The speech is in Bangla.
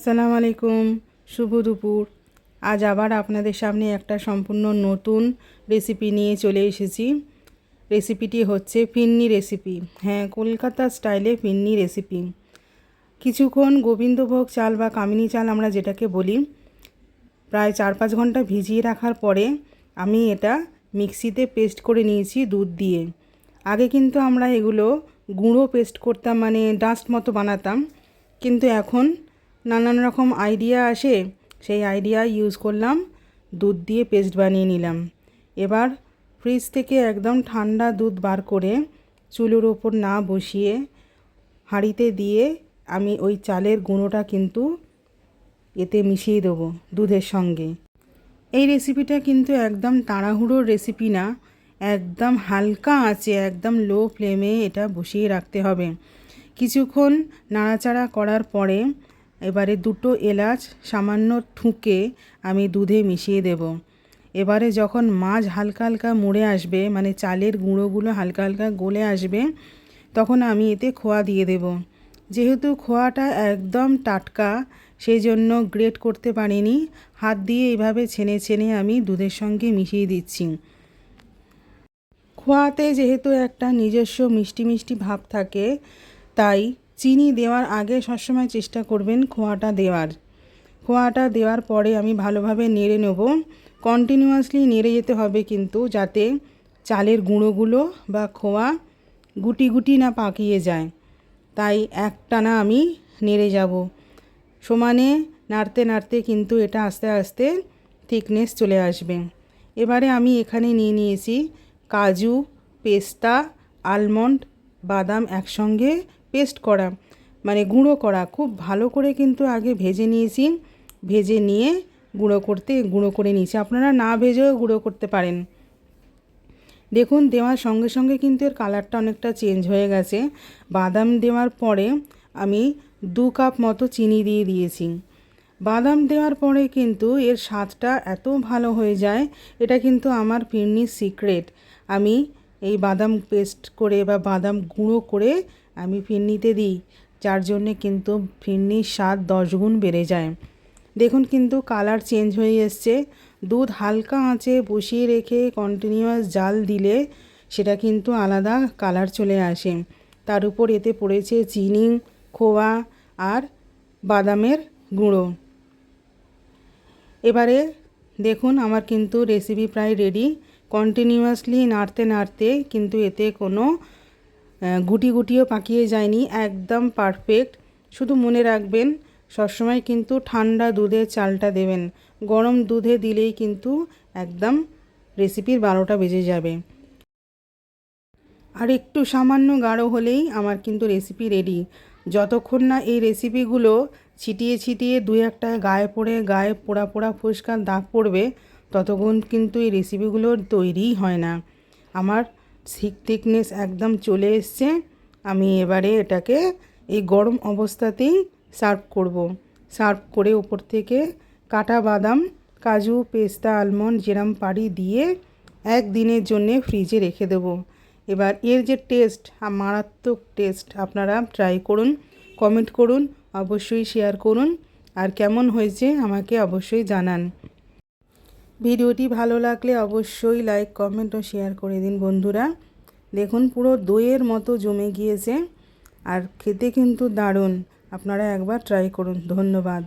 আসসালামু আলাইকুম, শুভ দুপুর। আজ আবার আপনাদের সামনে একটা সম্পূর্ণ নতুন রেসিপি নিয়ে চলে এসেছি। রেসিপিটি হচ্ছে ফিন্নি রেসিপি হ্যাঁ কলকাতা স্টাইলে ফিন্নি রেসিপি কিছুক্ষণ গোবিন্দভোগ চাল বা কামিনী চাল আমরা যেটাকে বলি, প্রায় চার পাঁচ ঘণ্টা ভিজিয়ে রাখার পরে আমি এটা মিক্সিতে পেস্ট করে নিয়েছি দুধ দিয়ে। আগে কিন্তু আমরা এগুলো গুঁড়ো পেস্ট করতাম মানে ডাস্ট মতো বানাতাম। কিন্তু এখন নানান রকম আইডিয়া আসে, সেই আইডিয়া ইউজ করলাম, দুধ দিয়ে পেস্ট বানিয়ে নিলাম। এবার ফ্রিজ থেকে একদম ঠান্ডা দুধ বার করে চুলোর ওপর না বসিয়ে হাঁড়িতে দিয়ে আমি ওই চালের গুঁড়োটা কিন্তু এতে মিশিয়ে দেবো দুধের সঙ্গে। এই রেসিপিটা কিন্তু একদম তাড়াহুড়োর রেসিপি না, একদম হালকা আঁচে একদম লো ফ্লেমে এটা বসিয়ে রাখতে হবে। কিছুক্ষণ নাড়াচাড়া করার পরে এবারে দুটো এলাচ সামান্য ঠুকে আমি দুধে মিশিয়ে দেব। এবারে যখন মাছ হালকা হালকা মুড়ে আসবে মানে চালের গুঁড়োগুলো হালকা হালকা গলে আসবে, তখন আমি এতে খোয়া দিয়ে দেব। যেহেতু খোয়াটা একদম টাটকা সেই জন্য গ্রেট করতে পারিনি, হাত দিয়ে এইভাবে ছেনে ছেনে আমি দুধের সঙ্গে মিশিয়ে দিচ্ছি। খোয়াতে যেহেতু একটা নিজস্ব মিষ্টি মিষ্টি ভাব থাকে, তাই চিনি দেওয়ার আগে সবসময় চেষ্টা করবেন খোয়াটা দেওয়ার। খোয়াটা দেওয়ার পরে আমি ভালোভাবে নেড়ে নেব। কন্টিনিউয়াসলি নেড়ে যেতে হবে কিন্তু যাতে চালের গুঁড়োগুলো বা খোয়া গুটি গুটি না পাকিয়ে যায়। তাই একটানা আমি নেড়ে যাব। সমানে নাড়তে নাড়তে কিন্তু এটা আস্তে আস্তে থিকনেস চলে আসবে। এবারে আমি এখানে নিয়ে নিয়েছি কাজু, পেস্তা আলমন্ড বাদাম একসঙ্গে পেস্ট করা মানে গুঁড়ো করা, খুব ভালো করে কিন্তু আগে ভেজে নিয়েছি। ভেজে নিয়ে গুঁড়ো করতে, গুঁড়ো করে নিয়েছি। আপনারা না ভেজেও গুঁড়ো করতে পারেন। দেখুন, দেওয়ার সঙ্গে সঙ্গে কিন্তু এর কালারটা অনেকটা চেঞ্জ হয়ে গেছে। বাদাম দেওয়ার পরে আমি দু কাপ মতো চিনি দিয়ে দিয়েছি। বাদাম দেওয়ার পরে কিন্তু এর স্বাদটা এত ভালো হয়ে যায়, এটা কিন্তু আমার ফিরনির সিক্রেট। আমি এই বাদাম পেস্ট করে বা বাদাম গুঁড়ো করে আমি ফিরনিতে দিই। যার জন্যে কিন্তু ফিরনির স্বাদ দশগুণ বেড়ে যায়। দেখুন কিন্তু কালার চেঞ্জ হয়ে এসছে। দুধ হালকা আঁচে বসিয়ে রেখে কন্টিনিউয়াস জাল দিলে সেটা কিন্তু আলাদা কালার চলে আসে। তার উপর এতে পড়েছে চিনি, খোয়া আর বাদামের গুঁড়ো। এবারে দেখুন আমার কিন্তু রেসিপি প্রায় রেডি কন্টিনিউয়াসলি নাড়তে নাড়তে কিন্তু এতে কোনো গুটি গুটিও পাকিয়ে যায়নি। একদম পারফেক্ট শুধু মনে রাখবেন, সবসময় কিন্তু ঠান্ডা দুধের চালটা দেবেন। গরম দুধে দিলেই কিন্তু একদম রেসিপির বারোটা বেজে যাবে। আর একটু সামান্য গাঢ় হলেই আমার কিন্তু রেসিপি রেডি যতক্ষণ না এই রেসিপিগুলো ছিটিয়ে ছিটিয়ে দুই একটা গায়ে পড়ে গায়ে পোড়া পোড়া ফুসকার দাগ পড়বে, ততক্ষণ কিন্তু এই রেসিপিগুলো তৈরিই হয় না। আমার থিক থিকনেস একদম চলে এসছে, আমি এবারে এটাকে এই গরম অবস্থাতেই সার্ভ করব। সার্ভ করে ওপর থেকে কাটা বাদাম, কাজু, পেস্তা, আলমন্ড, যেরাম পাড়ি দিয়ে একদিনের জন্যে ফ্রিজে রেখে দেব এবার এর যে টেস্ট মারাত্মক টেস্ট, আপনারা ট্রাই করুন, কমেন্ট করুন, অবশ্যই শেয়ার করুন, আর কেমন হয়েছে আমাকে অবশ্যই জানান ভিডিওটি ভালো লাগলে অবশ্যই লাইক কমেন্ট ও শেয়ার করে দিন বন্ধুরা। দেখুন, পুরো দইয়ের মতো জমে গিয়েছে। আর খেতে কিন্তু দারুণ। আপনারা একবার ট্রাই করুন। ধন্যবাদ।